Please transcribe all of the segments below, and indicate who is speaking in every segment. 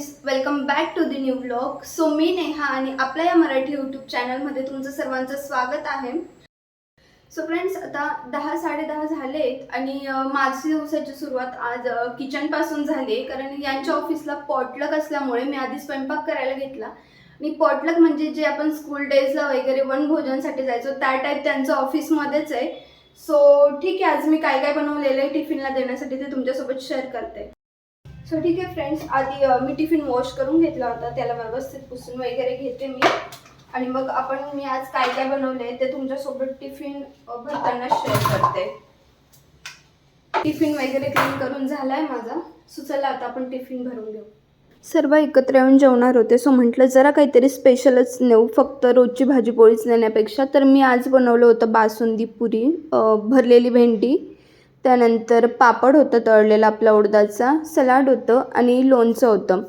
Speaker 1: Friends welcome back to the new blog so मी नेहा आणि आपल्या या मराठी यूट्यूब चॅनलमध्ये तुमचं सर्वांचं स्वागत आहे. सो फ्रेंड्स आता दहा साडेदहा झालेत आणि माझी दिवसाची सुरुवात आज किचनपासून झाली आहे. कारण यांच्या ऑफिसला पॉटलक असल्यामुळे मी आधी स्वयंपाक करायला घेतला. आणि पॉटलक म्हणजे जे आपण स्कूल डेजला वगैरे वन भोजनसाठी जायचो त्या टाईप त्यांचं ऑफिसमध्येच आहे. सो ठीक आहे आज मी काय काय बनवलेलं आहे टिफिनला देण्यासाठी ते तुमच्यासोबत शेअर करते. सो ठीक आहे फ्रेंड्स आधी मी टिफिन वॉश करून घेतला होता. त्याला व्यवस्थित पुसून वगैरे घेते मी. आणि मग आपण मी आज काय काय बनवले ते तुमच्यासोबत टिफिन भरताना शेअर करते. टिफिन वगैरे क्लीन करून झालाय माझा. सो चला आता आपण टिफिन भरून घेऊ. सर्व एकत्र येऊन जेवणार होते. सो म्हटलं जरा काहीतरी स्पेशलच नेऊ. फक्त रोजची भाजी पोळीच नेण्यापेक्षा. तर मी आज बनवलं होतं बासुंदी पुरी भरलेली भेंडी. त्यानंतर पापड होतं तळलेला आपला उडदाचा सलाड होतं आणि लोणचं होतं.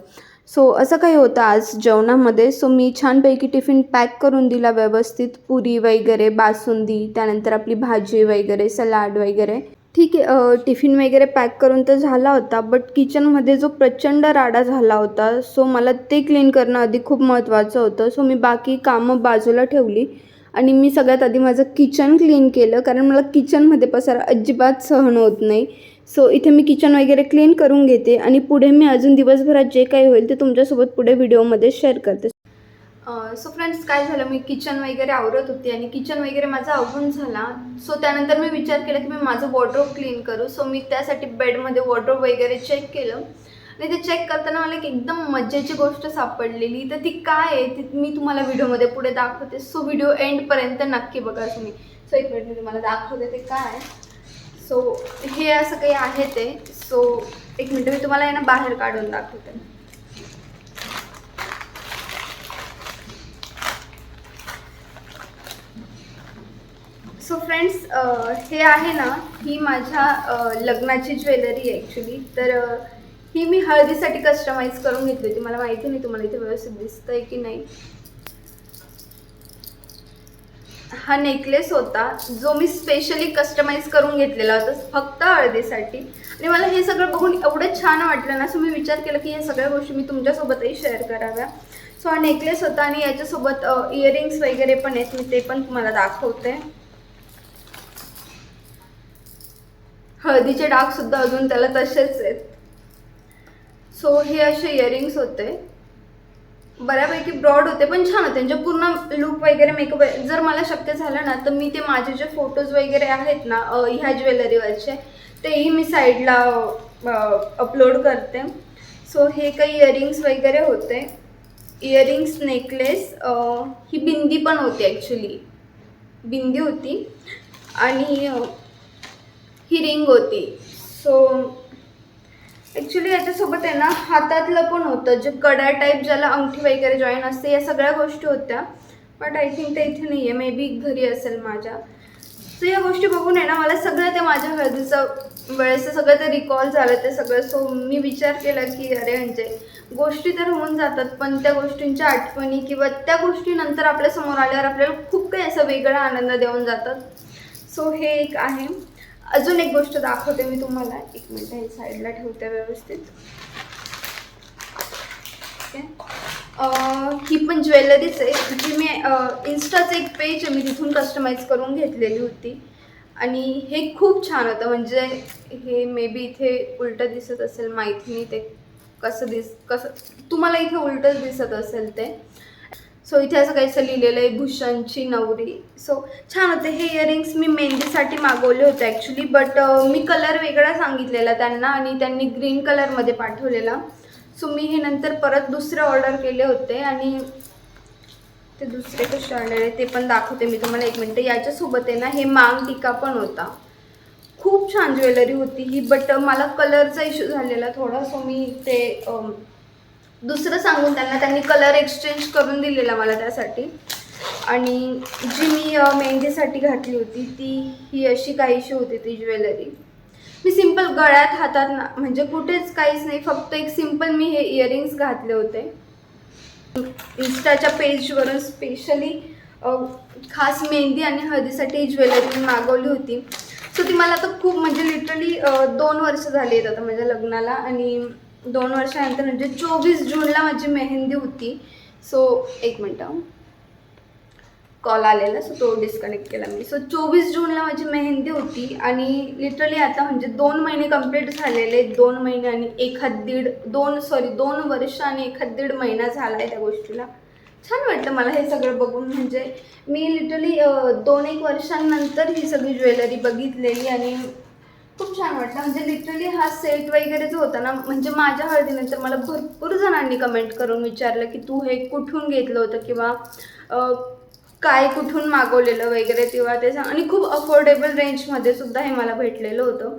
Speaker 1: सो असं काही होतं आज जेवणामध्ये. सो मी छानपैकी टिफिन पॅक करून दिला व्यवस्थित. पुरी वगैरे बासुंदी त्यानंतर आपली भाजी वगैरे सलाड वगैरे. ठीक आहे टिफिन वगैरे पॅक करून तर झाला होता बट किचनमध्ये जो प्रचंड राडा झाला होता सो मला ते क्लीन करणं आधी खूप महत्त्वाचं होतं. सो मी बाकी कामं बाजूला ठेवली. आणि मी सगळ्यात आधी माझं किचन क्लीन केलं कारण मला किचनमध्ये पसारा अजिबात सहन होत नाही. सो इथे मी किचन वगैरे क्लीन करून घेते आणि पुढे मी अजून दिवसभरात जे काही होईल ते तुमच्यासोबत पुढे व्हिडिओमध्ये शेअर करते. सो फ्रेंड्स काय झालं? मी किचन वगैरे आवरत होती आणि किचन वगैरे माझा आवरून झाला. सो त्यानंतर मी विचार केला की मी माझं वॉर्ड्रोब क्लीन करू. सो मी त्यासाठी बेडमध्ये वॉर्ड्रोब वगैरे चेक केलं. आणि ते चेक करताना मला एक एकदम मजेची गोष्ट सापडलेली. तर ती काय आहे? ती मी तुम्हाला व्हिडिओमध्ये पुढे दाखवते. सो व्हिडिओ एंडपर्यंत नक्की बघा तुम्ही. सो एक मिनिट मी तुम्हाला दाखवते ते काय. सो हे असं काही आहे ते. सो एक मिनिट मी तुम्हाला आहे ना बाहेर काढून दाखवते. सो फ्रेंड्स हे आहे ना ही माझ्या लग्नाची ज्वेलरी आहे ॲक्च्युली तर ही मी हळदीसाठी कस्टमाइज करून घेतली होती. मला माहिती नाही तुम्हाला इथे व्यवस्थित दिसतंय की नाही. हा नेकलेस होता जो मी स्पेशली कस्टमाइज करून घेतलेला होता फक्त हळदीसाठी. आणि मला हे सगळं बघून एवढं छान वाटलं ना सो मी विचार केला की या सगळ्या गोष्टी मी तुमच्यासोबतही शेअर कराव्या. सो हा नेकलेस होता आणि याच्यासोबत इयरिंग्स वगैरे पण आहेत मी ते पण तुम्हाला दाखवते. हळदीचे डाग सुद्धा अजून त्याला तसेच आहेत. सो हे असे इयरिंग्स होते. बऱ्यापैकी ब्रॉड होते पण छान होते. म्हणजे पूर्ण लुक वगैरे मेकअप जर मला शक्य झालं ना तर मी ते माझे जे फोटोज वगैरे आहेत ना ह्या ज्वेलरीवरचे तेही मी साईडला अपलोड करते. सो हे काही इयरिंग्स वगैरे होते. इयरिंग्स नेकलेस ही बिंदी पण होती ॲक्च्युली बिंदी होती. आणि ही रिंग होती. सो ॲक्च्युली याच्यासोबत आहे ना हातातलं पण होतं. जे कडा टाईप ज्याला अंगठी वगैरे जॉईन असते या सगळ्या गोष्टी होत्या. बट आय थिंक ते इथे नाही आहे मे बी घरी असेल माझ्या. सो या गोष्टी बघून आहे ना मला सगळं ते माझ्या हळदीचं वेळेचं सगळं ते रिकॉल झालं ते सगळं. सो मी विचार केला की अरे म्हणजे गोष्टी तर होऊन जातात पण त्या गोष्टींच्या आठवणी किंवा त्या गोष्टीनंतर आपल्यासमोर आल्यावर आपल्याला खूप काही असं वेगळा आनंद देऊन जातात. सो हे एक आहे. अजून एक गोष्ट दाखवते मी तुम्हाला. एक मिनिट हे साईडला ठेवते व्यवस्थित. ही पण ज्वेलरीच आहे. जी मी इन्स्टाचं एक पेज आहे मी तिथून कस्टमाइज करून घेतलेली होती. आणि हे खूप छान होतं. म्हणजे हे मे बी इथे उलटं दिसत असेल माहिती नाही ते कसं दिस कसं तुम्हाला इथे उलटंच दिसत असेल ते. सो इथे असं काहीसं लिहिलेलं आहे भूषणची नवरी. सो छान होते. हे इयरिंग्स मी मेहंदीसाठी मागवले होते ॲक्च्युली बट मी कलर वेगळा सांगितलेला त्यांना आणि त्यांनी ग्रीन कलरमध्ये पाठवलेला. सो मी हे नंतर परत दुसरे ऑर्डर केले होते आणि ते दुसरे कसे आलेले ते पण दाखवते मी तुम्हाला एक मिनटं. याच्यासोबत आहे ना हे मांग टिका पण होता. खूप छान ज्वेलरी होती ही बट मला कलरचा इश्यू झालेला थोडा. सो मी ते दुसरं सांगून त्यांना त्यांनी कलर एक्सचेंज करून दिलेला मला त्यासाठी. आणि जी मी मेहंदीसाठी घातली होती ती ही अशी काहीशी होती ती ज्वेलरी. मी सिंपल गळ्यात हातात ना म्हणजे कुठेच काहीच नाही फक्त एक सिंपल मी हे इयरिंग्स घातले होते. इंस्टाच्या पेजवरून स्पेशली खास मेहंदी आणि हळदीसाठी ज्वेलरी मागवली होती. सो ती मला तर खूप म्हणजे लिटरली दोन वर्ष झाली आहेत आता माझ्या लग्नाला आणि दोन वर्षानंतर म्हणजे चोवीस जूनला माझी मेहंदी होती. सो एक मिनटं कॉल आलेला सो तो डिस्कनेक्ट केला मी. सो चोवीस जूनला माझी मेहंदी होती आणि लिटरली आता म्हणजे दोन महिने कंप्लीट झालेले दोन महिने आणि एखाद दीड दोन सॉरी दोन वर्ष आणि एखाद दीड महिना झाला आहे त्या गोष्टीला. छान वाटलं मला हे सगळं बघून. म्हणजे मी लिटरली दोन एक वर्षांनंतर ही सगळी ज्वेलरी बघितलेली आणि खूप छान वाटलं. म्हणजे लिटरली हा सेट वगैरे जो होता ना म्हणजे माझ्या हळदीनंतर मला भरपूर जणांनी कमेंट करून विचारलं की तू हे कुठून घेतलं होतं किंवा काय कुठून मागवलेलं वगैरे तेव्हा ते आणि खूप अफोर्डेबल रेंजमध्ये सुद्धा हे मला भेटलेलं होतं.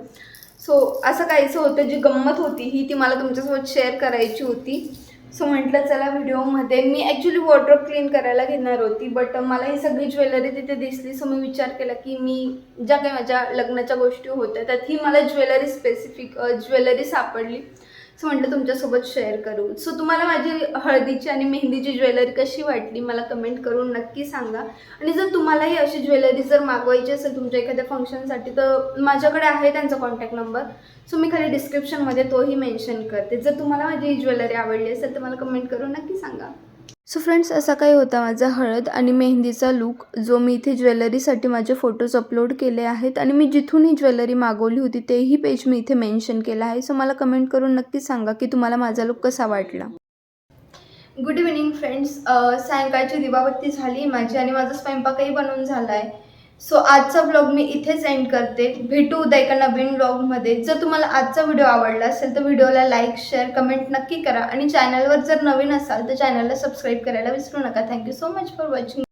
Speaker 1: सो असं काहीचं होतं जी गंमत होती ही ती मला तुमच्यासोबत शेअर करायची होती. सो म्हटलं चला व्हिडिओमध्ये. मी ॲक्च्युली वॉर्ड्रॉप क्लीन करायला घेणार होती बट मला ही सगळी ज्वेलरी तिथे दिसली. सो मी विचार केला की मी ज्या काही माझ्या लग्नाच्या गोष्टी होत्या त्यात ही मला ज्वेलरी स्पेसिफिक ज्वेलरी सापडली. सो म्हटलं तुमच्यासोबत शेअर करू. सो तुम्हाला माझी हळदीची आणि मेहंदीची ज्वेलरी कशी वाटली मला कमेंट करून नक्की सांगा. आणि जर तुम्हालाही अशी ज्वेलरी जर मागवायची असेल तुमच्या एखाद्या फंक्शनसाठी तर माझ्याकडे आहे त्यांचा कॉन्टॅक्ट नंबर सो मी खाली डिस्क्रिप्शनमध्ये तोही मेन्शन करते. जर तुम्हाला माझी ही ज्वेलरी आवडली असेल तर मला कमेंट करून नक्की सांगा. सो फ्रेंड्स असा काही होता माझा हळद आणि मेहंदीचा लूक जो मी इथे ज्वेलरीसाठी माझे फोटोज अपलोड केले आहेत आणि मी जिथून ही ज्वेलरी मागवली होती तेही पेज मी इथे मेन्शन केलं आहे. सो मला कमेंट करून नक्की सांगा की तुम्हाला माझा लूक कसा वाटला. गुड इव्हिनिंग फ्रेंड्स सायंकाळची दिवाबत्ती झाली. माझी आणि माझा स्वयंपाकही बनवून झाला आहे सो आजचा ब्लॉग मी इथेच एंड करते. भेटू उद्या एका नवीन ब्लॉगमध्ये जर तुम्हाला आजचा व्हिडिओ आवडला असेल तर व्हिडिओला लाईक शेअर कमेंट नक्की करा. आणि चॅनलवर जर नवीन असाल तर चॅनलला सबस्क्राईब करायला विसरू नका. Thank you so much for watching